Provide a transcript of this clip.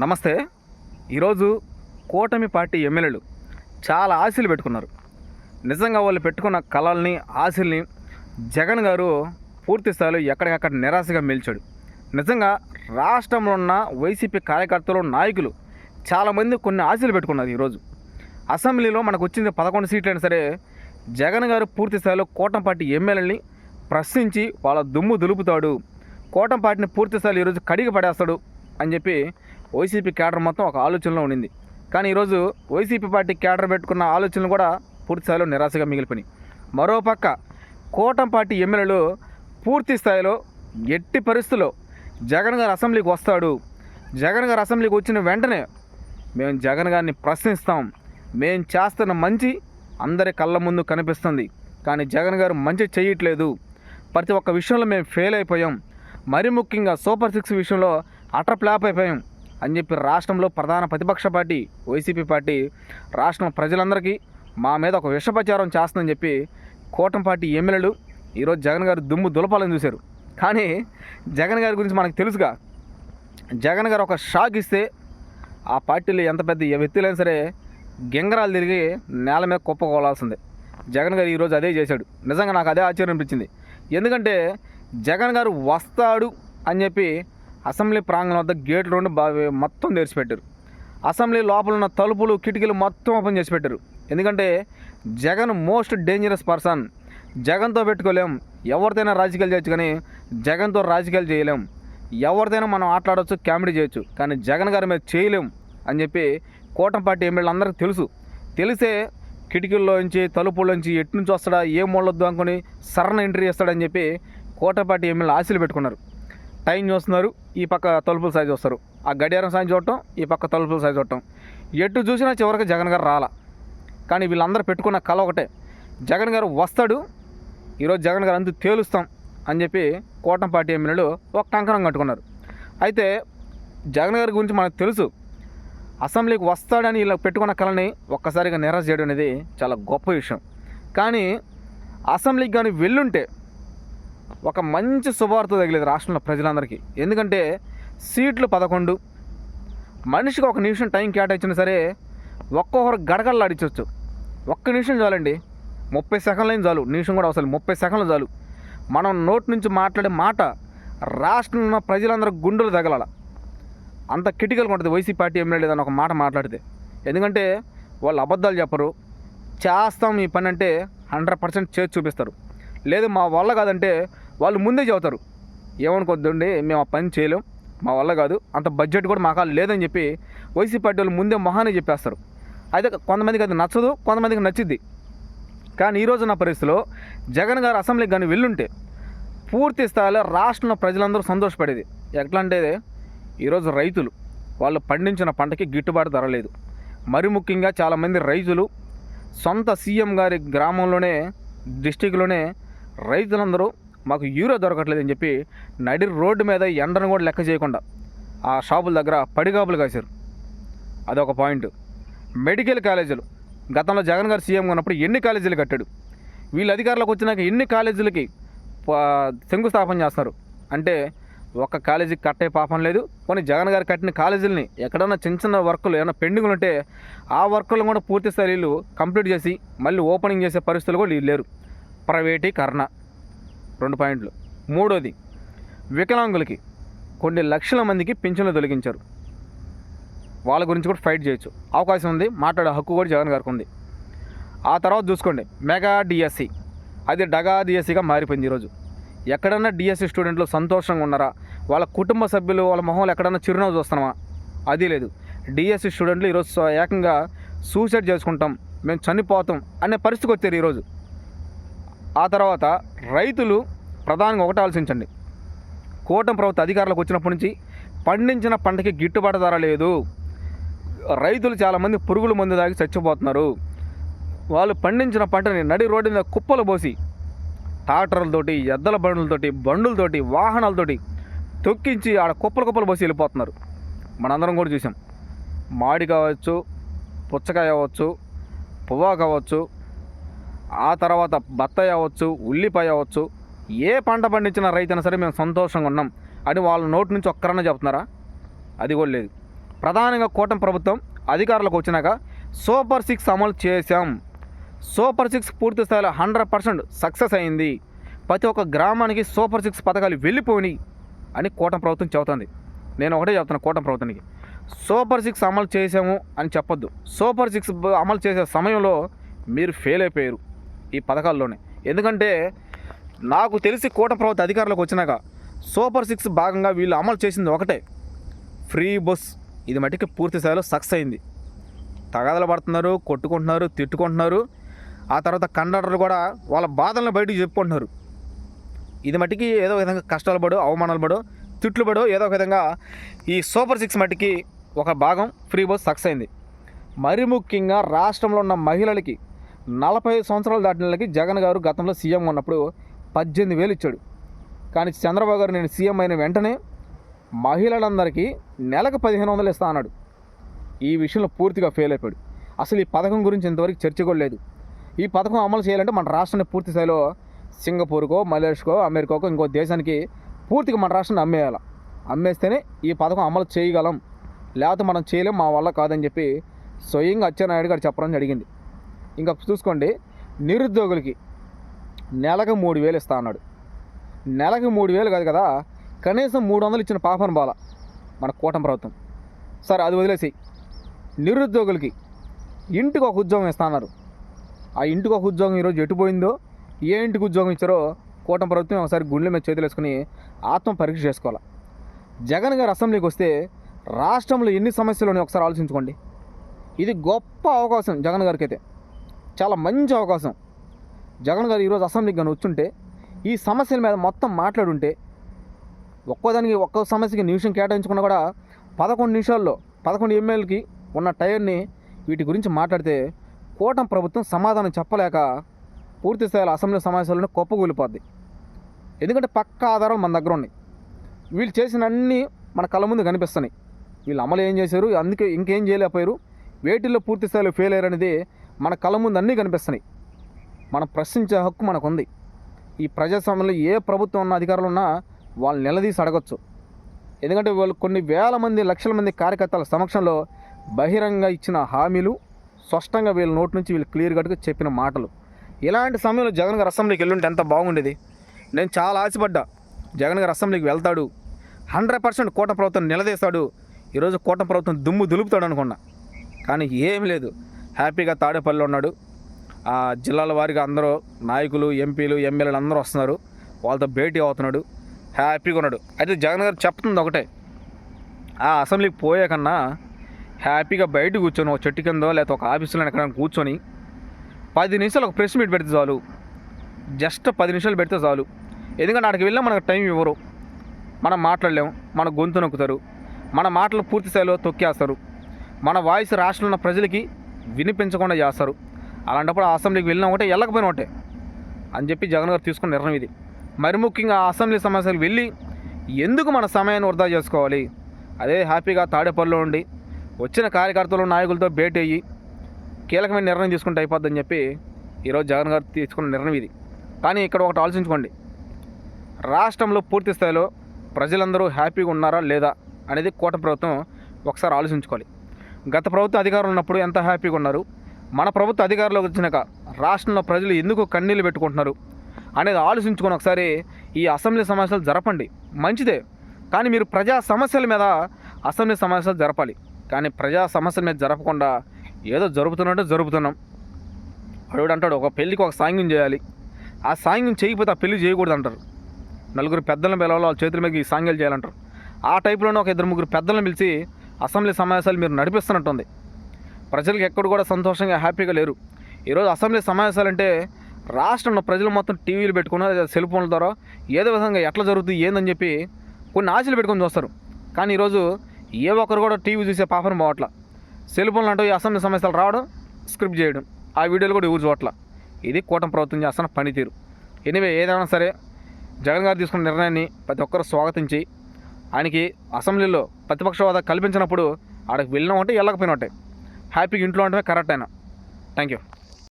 నమస్తే. ఈరోజు కూటమి పార్టీ ఎమ్మెల్యేలు చాలా ఆశలు పెట్టుకున్నారు. నిజంగా వాళ్ళు పెట్టుకున్న కళల్ని ఆశల్ని జగన్ గారు పూర్తి స్థాయిలో ఎక్కడికక్కడ నిరాశగా మేల్చాడు. నిజంగా రాష్ట్రంలో ఉన్న వైసీపీ కార్యకర్తలు నాయకులు చాలామంది కొన్ని ఆశలు పెట్టుకున్నారు ఈరోజు. అసెంబ్లీలో మనకు వచ్చింది పదకొండు సీట్లు అయినా సరే జగన్ గారు పూర్తి స్థాయిలో కూటమి పార్టీ ఎమ్మెల్యేలని ప్రశ్నించి వాళ్ళ దుమ్ము దులుపుతాడు. కూటమి పూర్తి స్థాయిలో ఈరోజు కడిగి పడేస్తాడు అని చెప్పి వైసీపీ క్యాడర్ మొత్తం ఒక ఆలోచనలో ఉండింది. కానీ ఈరోజు వైసీపీ పార్టీ క్యాడర్ పెట్టుకున్న ఆలోచనలు కూడా పూర్తి స్థాయిలో నిరాశగా మిగిలిపోయినాయి. మరోపక్క కూటం పార్టీ ఎమ్మెల్యేలు పూర్తి స్థాయిలో ఎట్టి పరిస్థితుల్లో జగన్ గారు అసెంబ్లీకి వస్తాడు. జగన్ గారు అసెంబ్లీకి వచ్చిన వెంటనే మేము జగన్ గారిని ప్రశ్నిస్తాం. మేము చేస్తున్న మంచి అందరి కళ్ళ ముందు కనిపిస్తుంది. కానీ జగన్ గారు మంచి చేయట్లేదు. ప్రతి ఒక్క విషయంలో మేము ఫెయిల్ అయిపోయాం. మరి ముఖ్యంగా సూపర్ సిక్స్ విషయంలో అటర్ ఫ్లాప్ అయిపోయాం. అని చెప్పి రాష్ట్రంలో ప్రధాన ప్రతిపక్ష పార్టీ వైసీపీ పార్టీ రాష్ట్రం ప్రజలందరికీ మా మీద ఒక విషప్రచారం చేస్తుందని చెప్పి కూటమి పార్టీ ఎమ్మెల్యేలు ఈరోజు జగన్ గారు దుమ్ము దులపాలని చూశారు. కానీ జగన్ గారి గురించి మనకు తెలుసుగా జగన్ గారు ఒక షాక్ ఇస్తే ఆ పార్టీలో ఎంత పెద్ద ఏ వ్యక్తులైనా సరే గింగరాలు తిరిగి నేల మీద కుప్పకోవాల్సిందే జగన్ గారు ఈరోజు అదే చేశాడు. నిజంగా నాకు అదే ఆశ్చర్యం అనిపించింది. ఎందుకంటే జగన్ గారు వస్తాడు అని చెప్పి అసెంబ్లీ ప్రాంగణం వద్ద గేట్లు రెండు బాగా మొత్తం తెరిచిపెట్టారు. అసెంబ్లీ లోపల ఉన్న తలుపులు కిటికీలు మొత్తం ఓపెన్ చేసి పెట్టారు. ఎందుకంటే జగన్ మోస్ట్ డేంజరస్ పర్సన్. జగన్తో పెట్టుకోలేం. ఎవరితోనైనా రాజకీయాలు చేయొచ్చు కానీ జగన్తో రాజకీయాలు చేయలేం. ఎవరిదైనా మనం ఆటలాడవచ్చు కామెడీ చేయొచ్చు. కానీ జగన్ గారి మీద చేయలేం అని చెప్పి కూటమి పార్టీ ఎమ్మెల్యేలు అందరికీ తెలుసు తెలిసే కిటికీల్లోంచి తలుపుల్లోంచి ఎటు నుంచి వస్తాడా ఏం మూలొద్దు అనుకుని సరణ ఎంట్రీ చేస్తాడని చెప్పి కోటపాటి ఎమ్మెల్యే ఆశలు పెట్టుకున్నారు. టైం చూస్తున్నారు ఈ పక్క తలుపుల సైజు వస్తారు ఆ గడియారం సైజ్ చూడటం ఈ పక్క తలుపుల సైజ్ చూడటం. ఎటు చూసినా చివరికి జగన్ గారు రాలా. కానీ వీళ్ళందరూ పెట్టుకున్న కళ ఒకటే. జగన్ గారు వస్తాడు ఈరోజు జగన్ గారు అందు తేలుస్తాం అని చెప్పి కూటమి పార్టీ ఎమ్మెల్యేలు ఒక కంకణం కట్టుకున్నారు. అయితే జగన్ గారి గురించి మనకు తెలుసు. అసెంబ్లీకి వస్తాడని ఇలా పెట్టుకున్న కళని ఒక్కసారిగా నిరాశ చేయడం అనేది చాలా గొప్ప విషయం. కానీ అసెంబ్లీకి కానీ వెళ్ళుంటే ఒక మంచి శుభవార్త తగిలేదు రాష్ట్రంలో ప్రజలందరికీ. ఎందుకంటే సీట్లు పదకొండు. మనిషికి ఒక నిమిషం టైం కేటాయించినా సరే ఒక్కొక్కరు గడగడలాడించవచ్చు ఒక్క నిమిషం చాలండి. ముప్పై సెకండ్లైన చాలు. నిమిషం కూడా అవసరం ముప్పై సెకండ్లు చాలు. మనం నోటి నుంచి మాట్లాడే మాట రాష్ట్రంలో ఉన్న ప్రజలందరూ గుండెలు తగలాల. అంత క్రిటికల్గా ఉంటుంది వైసీ పార్టీ ఎమ్మెల్యే అని ఒక మాట మాట్లాడితే. ఎందుకంటే వాళ్ళు అబద్ధాలు చెప్పరు. చేస్తాం ఈ పని అంటే హండ్రెడ్ పర్సెంట్ చేసి చూపిస్తారు. లేదు మా వల్ల కాదంటే వాళ్ళు ముందే చెబుతారు. ఏమనుకోద్దండి మేము ఆ పని చేయలేం మా వల్ల కాదు అంత బడ్జెట్ కూడా మాకు లేదని చెప్పి వైసీపీ పార్టీ వాళ్ళు ముందే మొహానే చెప్పేస్తారు. అయితే కొంతమందికి అది నచ్చదు కొంతమందికి నచ్చిద్ది. కానీ ఈరోజు నా పరిస్థితిలో జగన్ గారు అసెంబ్లీకి కానీ వెళ్ళుంటే పూర్తి స్థాయిలో రాష్ట్రంలో ప్రజలందరూ సంతోషపడేది. ఎట్లా అంటే ఈరోజు రైతులు వాళ్ళు పండించిన పంటకి గిట్టుబాటు ధర లేదు. మరి ముఖ్యంగా చాలామంది రైతులు సొంత సీఎం గారి గ్రామంలోనే డిస్టిక్లోనే రైతులందరూ మాకు యూరియా దొరకట్లేదని చెప్పి నడి రోడ్డు మీద ఎండను కూడా లెక్క చేయకుండా ఆ షాపుల దగ్గర పడిగాపులు కాశారు. అదొక పాయింట్. మెడికల్ కాలేజీలు. గతంలో జగన్ గారు సీఎం ఉన్నప్పుడు ఎన్ని కాలేజీలు కట్టాడు? వీళ్ళు అధికారులకు వచ్చినాక ఎన్ని కాలేజీలకి శంకుస్థాపన చేస్తున్నారు? అంటే ఒక్క కాలేజీకి కట్టే పాపం లేదు. కొన్ని జగన్ గారు కట్టిన కాలేజీలని ఎక్కడన్నా చిన్న చిన్న వర్కులు ఏమైనా పెండింగ్లు ఉంటే ఆ వర్కులను కూడా పూర్తి స్థాయి కంప్లీట్ చేసి మళ్ళీ ఓపెనింగ్ చేసే పరిస్థితులు కూడా వీళ్ళు లేరు. ప్రైవేటీకరణ. రెండు పాయింట్లు. మూడోది వికలాంగులకి కొన్ని లక్షల మందికి పింఛన్లు తొలగించారు. వాళ్ళ గురించి కూడా ఫైట్ చేయొచ్చు. అవకాశం ఉంది. మాట్లాడే హక్కు కూడా జగన్ గారికి ఉంది. ఆ తర్వాత చూసుకోండి. Mega DSC. అది డగా డిఎస్సిగా మారిపోయింది ఈరోజు. ఎక్కడన్నా డిఎస్సి స్టూడెంట్లు సంతోషంగా ఉన్నారా? వాళ్ళ కుటుంబ సభ్యులు వాళ్ళ మొహంలో ఎక్కడన్నా చిరునవ్వు చూస్తున్నామా అది లేదు. డిఎస్సి స్టూడెంట్లు ఈరోజు ఏకంగా సూసైడ్ చేసుకుంటాం. మేము చనిపోతాం అనే పరిస్థితికి వచ్చారు ఈరోజు. ఆ తర్వాత రైతులు ప్రధానంగా ఒకటి ఆలోచించండి. కూటమి ప్రభుత్వ అధికారులకు వచ్చినప్పటి నుంచి పండించిన పంటకి గిట్టుబాటు ధర లేదు. రైతులు చాలామంది పురుగుల మందు దాగి చచ్చిపోతున్నారు. వాళ్ళు పండించిన పంటని నడి రోడ్డు మీద కుప్పలు పోసి ట్రాక్టర్లతోటి ఎద్దల బండులతోటి బండులతోటి వాహనాలతోటి తొక్కించి ఆడ కుప్పలు కుప్పలు పోసి వెళ్ళిపోతున్నారు. మనందరం కూడా చూసాం మాడి కావచ్చు పుచ్చకాయ అవ్వచ్చు పువ్వా కావచ్చు ఆ తర్వాత బత్తాయి అవ్వచ్చు ఉల్లిపాయ అవ్వచ్చు ఏ పంట పండించిన రైతైనా సరే మేము సంతోషంగా ఉన్నాం అని వాళ్ళ నోటి నుంచి ఒక్కరన్నా చెప్తున్నారా? అది కూడా లేదు. ప్రధానంగా కూటమి ప్రభుత్వం అధికారులకు వచ్చినాక సూపర్ సిక్స్ అమలు చేశాం. సూపర్ సిక్స్ పూర్తి స్థాయిలో హండ్రెడ్ పర్సెంట్ సక్సెస్ అయింది. ప్రతి ఒక్క గ్రామానికి సూపర్ సిక్స్ పథకాలు వెళ్ళిపోయినాయి అని కూటమి ప్రభుత్వం చెబుతుంది. నేను ఒకటే చెప్తున్నాను కూటమి ప్రభుత్వానికి. సూపర్ సిక్స్ అమలు చేసాము అని చెప్పొద్దు. సూపర్ సిక్స్ అమలు చేసే సమయంలో మీరు ఫెయిల్ అయిపోయారు. ఈ పథకాల్లోనే. ఎందుకంటే నాకు తెలిసి కూట ప్రభుత్వ అధికారులకు వచ్చినాక సూపర్ సిక్స్ భాగంగా వీళ్ళు అమలు చేసింది ఒకటే. Free bus. ఇది మటుకి పూర్తి స్థాయిలో సక్సెస్ అయింది. తగాదలు పడుతున్నారు కొట్టుకుంటున్నారు తిట్టుకుంటున్నారు. ఆ తర్వాత కండక్టర్లు కూడా వాళ్ళ బాధలను బయటకు చెప్పుకుంటున్నారు. ఇది మట్టికి ఏదో విధంగా కష్టాలు పడు అవమానాలు పడు తిట్లు పడు ఏదో ఒక విధంగా ఈ సూపర్ సిక్స్ మట్టికి ఒక భాగం ఫ్రీ బస్ సక్సెస్ అయింది. మరి ముఖ్యంగా రాష్ట్రంలో ఉన్న మహిళలకి నలభై సంవత్సరాలు దాటినకి జగన్ గారు గతంలో సీఎం ఉన్నప్పుడు పద్దెనిమిది వేలు ఇచ్చాడు. కానీ చంద్రబాబు గారు నేను సీఎం అయిన వెంటనే మహిళలందరికీ నెలకు పదిహేను వందలు ఇస్తా అన్నాడు. ఈ విషయంలో పూర్తిగా ఫెయిల్ అయిపోయాడు. అసలు ఈ పథకం గురించి ఇంతవరకు చర్చ కూడా లేదు. ఈ పథకం అమలు చేయాలంటే మన రాష్ట్రాన్ని పూర్తి స్థాయిలో సింగపూర్కో మలేషియాకో అమెరికాకో ఇంకో దేశానికి పూర్తిగా మన రాష్ట్రాన్ని అమ్మేయాలి. అమ్మేస్తేనే ఈ పథకం అమలు చేయగలం. లేకపోతే మనం చేయలేం మా వల్ల కాదని చెప్పి స్వయంగా అచ్చెన్నాయుడు గారు చెప్పడం జరిగింది. ఇంకా చూసుకోండి నిరుద్యోగులకి నెలకు మూడు వేలు ఇస్తా అన్నాడు. నెలకు మూడు వేలు కాదు కదా కనీసం మూడు వందలు ఇచ్చిన పాపన బాల మన కూటమి ప్రభుత్వం. సరే అది వదిలేసి నిరుద్యోగులకి ఇంటికి ఒక ఉద్యోగం ఇస్తా అన్నారు. ఆ ఇంటికి ఒక ఉద్యోగం ఈరోజు ఎటుపోయిందో ఏ ఇంటికి ఉద్యోగం ఇచ్చారో కూటమి ప్రభుత్వం ఒకసారి గుండెల మీద చేతులు వేసుకుని ఆత్మ పరీక్ష చేసుకోవాలి? జగన్ గారు అసెంబ్లీకి వస్తే రాష్ట్రంలో ఎన్ని సమస్యలు ఉన్నాయో ఒకసారి ఆలోచించుకోండి. ఇది గొప్ప అవకాశం జగన్ గారికి అయితే చాలా మంచి అవకాశం. జగన్ గారు ఈరోజు అసెంబ్లీకి కానీ వచ్చుంటే ఈ సమస్యల మీద మొత్తం మాట్లాడుంటే ఒక్కోదానికి ఒక్కో సమస్యకి నిమిషం కేటాయించుకున్నా కూడా పదకొండు నిమిషాల్లో పదకొండు ఎమ్మెల్యేలకి ఉన్న టైర్ని వీటి గురించి మాట్లాడితే కూటమి ప్రభుత్వం సమాధానం చెప్పలేక పూర్తి స్థాయిలో అసెంబ్లీ సమావేశాలను కొప్పగూలిపోద్ది ఎందుకంటే పక్క ఆధారాలు మన దగ్గర ఉన్నాయి. వీళ్ళు చేసిన అన్నీ మన కళ్ళ ముందు కనిపిస్తున్నాయి. వీళ్ళు అమలు ఏం చేశారు? అందుకే ఇంకేం చేయలేకపోయారు? వేటిల్లో పూర్తి స్థాయిలో ఫెయిల్ అయ్యారు అనేది మన కళ్ళ ముందు అన్నీ కనిపిస్తున్నాయి. మనం ప్రశ్నించే హక్కు మనకు ఉంది ఈ ప్రజాస్వామ్యంలో ఏ ప్రభుత్వం ఉన్న అధికారులు ఉన్నా వాళ్ళు నిలదీసి అడగచ్చు. ఎందుకంటే వాళ్ళు కొన్ని వేల మంది లక్షల మంది కార్యకర్తల సమక్షంలో బహిరంగ ఇచ్చిన హామీలు స్పష్టంగా వీళ్ళ నోటి నుంచి వీళ్ళు క్లియర్ కట్గా చెప్పిన మాటలు. ఇలాంటి సమయంలో జగన్ గారు అసెంబ్లీకి వెళ్ళుంటే ఎంత బాగుండేది. నేను చాలా ఆశపడ్డా. జగన్ గారు అసెంబ్లీకి వెళ్తాడు. హండ్రెడ్ పర్సెంట్ కూట ప్రభుత్వం నిలదీస్తాడు. ఈరోజు కూట ప్రభుత్వం దుమ్ము దులుపుతాడు అనుకున్నా. కానీ ఏమి లేదు. హ్యాపీగా తాడేపల్లిలో ఉన్నాడు. ఆ జిల్లాల వారిగా అందరూ నాయకులు ఎంపీలు ఎమ్మెల్యేలు అందరూ వస్తున్నారు. వాళ్ళతో భేటీ అవుతున్నాడు. హ్యాపీగా ఉన్నాడు. అయితే జగన్ గారు చెప్తుంది ఒకటే. ఆ అసెంబ్లీకి పోయే కన్నా హ్యాపీగా బయట కూర్చొని ఒక చెట్టు కిందో లేకపోతే ఒక ఆఫీసులో ఎక్కడ కూర్చొని పది నిమిషాలు ఒక ప్రెస్ మీట్ పెడితే చాలు. జస్ట్ పది నిమిషాలు పెడితే చాలు. ఎందుకంటే అక్కడికి వెళ్ళినా మనకు టైం ఇవ్వరు. మనం మాట్లాడలేము. మన గొంతు నొక్కుతారు. మన మాటలు పూర్తి స్థాయిలో తొక్కేస్తారు. మన వాయిస్ రాష్ట్రంలో ఉన్న ప్రజలకి వినిపించకుండా చేస్తారు. అలాంటప్పుడు ఆ అసెంబ్లీకి వెళ్ళినా ఒకటే వెళ్ళకపోయినా ఒకటే అని చెప్పి జగన్ గారు తీసుకున్న నిర్ణయం ఇది. మరి ముఖ్యంగా ఆ అసెంబ్లీ సమస్యలు వెళ్ళి ఎందుకు మన సమయాన్ని వృధా చేసుకోవాలి? అదే హ్యాపీగా తాడేపల్లిలో ఉండి వచ్చిన కార్యకర్తలు నాయకులతో భేటీ అయ్యి కీలకమైన నిర్ణయం తీసుకుంటే అయిపోద్దని చెప్పి ఈరోజు జగన్ గారు తీసుకున్న నిర్ణయం ఇది. కానీ ఇక్కడ ఒకటి ఆలోచించుకోండి. రాష్ట్రంలో పూర్తి స్థాయిలో ప్రజలందరూ హ్యాపీగా ఉన్నారా లేదా అనేది కూట ప్రభుత్వం ఒకసారి ఆలోచించుకోవాలి. గత ప్రభుత్వ అధికారులు ఉన్నప్పుడు ఎంత హ్యాపీగా ఉన్నారు? మన ప్రభుత్వ అధికారంలోకి వచ్చినాక రాష్ట్రంలో ప్రజలు ఎందుకు కన్నీళ్ళు పెట్టుకుంటున్నారు? అనేది ఆలోచించుకొని ఒకసారి ఈ అసెంబ్లీ సమావేశాలు జరపండి. మంచిదే. కానీ మీరు ప్రజా సమస్యల మీద అసెంబ్లీ సమావేశాలు జరపాలి. కానీ ప్రజా సమస్యల మీద జరపకుండా ఏదో జరుపుతున్నట్టు జరుపుతున్నాం. అడుగుడు అంటాడు ఒక పెళ్ళికి ఒక సాంగ్యం చేయాలి. ఆ సాంగ్యం చేయకపోతే ఆ పెళ్ళి చేయకూడదు అంటారు. నలుగురు పెద్దలను పిలవాలి వాళ్ళ చేతుల మీద ఈ సాంగ్యాలు చేయాలంటారు. ఆ టైప్లోనే ఒక ఇద్దరు ముగ్గురు పెద్దలను పిలిచి అసెంబ్లీ సమావేశాలు మీరు నడిపిస్తున్నట్టుంది. ప్రజలకు ఎక్కడ కూడా సంతోషంగా హ్యాపీగా లేరు. ఈరోజు అసెంబ్లీ సమావేశాలు అంటే రాష్ట్రంలో ప్రజలు మొత్తం టీవీలు పెట్టుకున్న సెల్ ఫోన్ల ద్వారా ఏదో విధంగా ఎట్లా జరుగుతుంది ఏందని చెప్పి కొన్ని ఆశలు పెట్టుకొని చూస్తారు. కానీ ఈరోజు ఏ ఒక్కరు కూడా టీవీ చూసే పాపను పోవట్ల. సెల్ ఫోన్లు అంటూ ఈ అసెంబ్లీ సమస్యలు రావడం స్క్రిప్ట్ చేయడం ఆ వీడియోలు కూడా ఎవరు చూడట్ల. ఇది కూటమి ప్రభుత్వం చేస్తున్న పనితీరు. ఎనివే ఏదైనా సరే జగన్ గారు తీసుకున్న నిర్ణయాన్ని ప్రతి ఒక్కరు స్వాగతించి ఆయనకి అసెంబ్లీలో ప్రతిపక్ష హోదా కల్పించినప్పుడు ఆడకి వెళ్ళిన ఉంటే వెళ్ళకపోయినా ఉంటే హ్యాపీగా ఇంట్లో ఉండటమే కరెక్ట్ అయినా థ్యాంక్ యూ